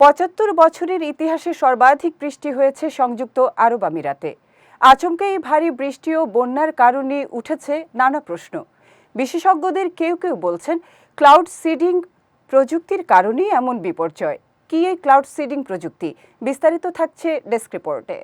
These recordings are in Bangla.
পঁচাত্তর বছরের ইতিহাসে সর্বাধিক বৃষ্টি হয়েছে সংযুক্ত আরব আমিরাতে। আচমকা এই ভারী বৃষ্টি ও বন্যার কারণে উঠেছে নানা প্রশ্ন। বিশেষজ্ঞদের কেউ কেউ বলছেন, ক্লাউড সিডিং প্রযুক্তির কারণেই এমন বিপর্যয়। কি এই ক্লাউড সিডিং প্রযুক্তি? বিস্তারিত থাকছে ডেস্ক রিপোর্টে।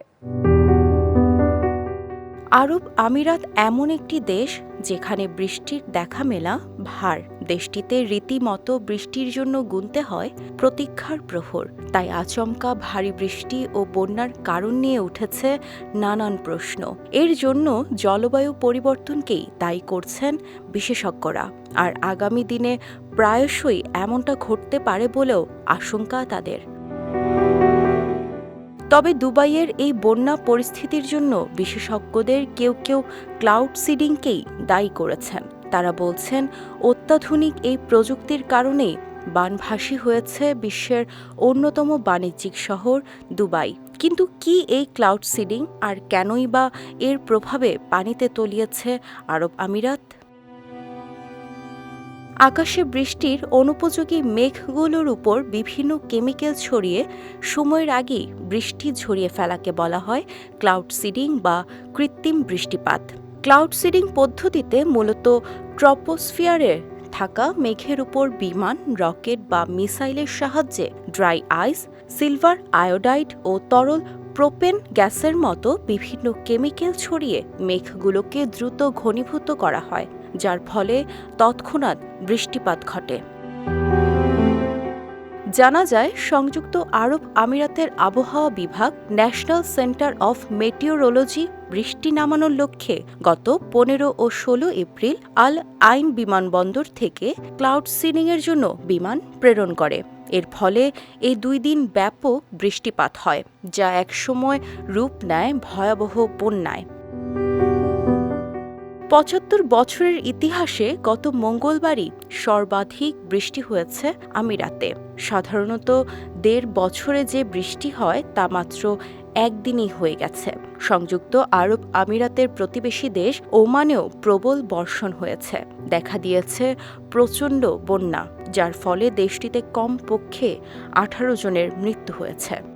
আরব আমিরাত এমন একটি দেশ যেখানে বৃষ্টির দেখা মেলা ভার। দেশটিতে রীতিমতো বৃষ্টির জন্য গুনতে হয় প্রতীক্ষার প্রহর। তাই আচমকা ভারী বৃষ্টি ও বন্যার কারণ নিয়ে উঠেছে নানান প্রশ্ন। এর জন্য জলবায়ু পরিবর্তনকেই দায়ী করছেন বিশেষজ্ঞরা। আর আগামী দিনে প্রায়শই এমনটা ঘটতে পারে বলেও আশঙ্কা তাদের। তবে দুবাইয়ের এই বন্যা পরিস্থিতির জন্য বিশেষজ্ঞদের কেউ কেউ ক্লাউড সিডিংকেই দায়ী করেছেন। তারা বলছেন, অত্যাধুনিক এই প্রযুক্তির কারণেই বানভাসী হয়েছে বিশ্বের অন্যতম বাণিজ্যিক শহর দুবাই। কিন্তু কি এই ক্লাউড সিডিং আর কেনই বা এর প্রভাবে পানিতে তলিয়েছে আরব আমিরাত? আকাশে বৃষ্টির অনুপযোগী মেঘগুলোর উপর বিভিন্ন কেমিক্যাল ছড়িয়ে সময়ের আগেই বৃষ্টি ঝরিয়ে ফেলাকে বলা হয় ক্লাউড সিডিং বা কৃত্রিম বৃষ্টিপাত। ক্লাউড সিডিং পদ্ধতিতে মূলত ট্রপোস্ফিয়ারে থাকা মেঘের উপর বিমান, রকেট বা মিসাইলের সাহায্যে ড্রাই আইস, সিলভার আয়োডাইড ও তরল প্রোপেন গ্যাসের মতো বিভিন্ন কেমিক্যাল ছড়িয়ে মেঘগুলোকে দ্রুত ঘনীভূত করা হয়। যার ফলে তৎক্ষণাৎ বৃষ্টিপাত ঘটে। জানা যায়, সংযুক্ত আরব আমিরাতের আবহাওয়া বিভাগ, ন্যাশনাল সেন্টার অফ মেটিওরোলজি, বৃষ্টি নামানোর লক্ষ্যে গত পনেরো ও ষোলো এপ্রিল আল আইন বিমানবন্দর থেকে ক্লাউড সিডিংয়ের জন্য বিমান প্রেরণ করে। এর ফলে এই দুই দিন ব্যাপক বৃষ্টিপাত হয়, যা একসময় রূপ নেয় ভয়াবহ বন্যায়। পঁচাত্তর বছরের ইতিহাসে গত মঙ্গলবারই সর্বাধিক বৃষ্টি হয়েছে আমিরাতে। সাধারণত দেড় বছরে যে বৃষ্টি হয়, তা মাত্র একদিনই হয়ে গেছে। সংযুক্ত আরব আমিরাতের প্রতিবেশী দেশ ওমানেও প্রবল বর্ষণ হয়েছে। দেখা দিয়েছে প্রচণ্ড বন্যা, যার ফলে দেশটিতে কমপক্ষে আঠারো জনের মৃত্যু হয়েছে।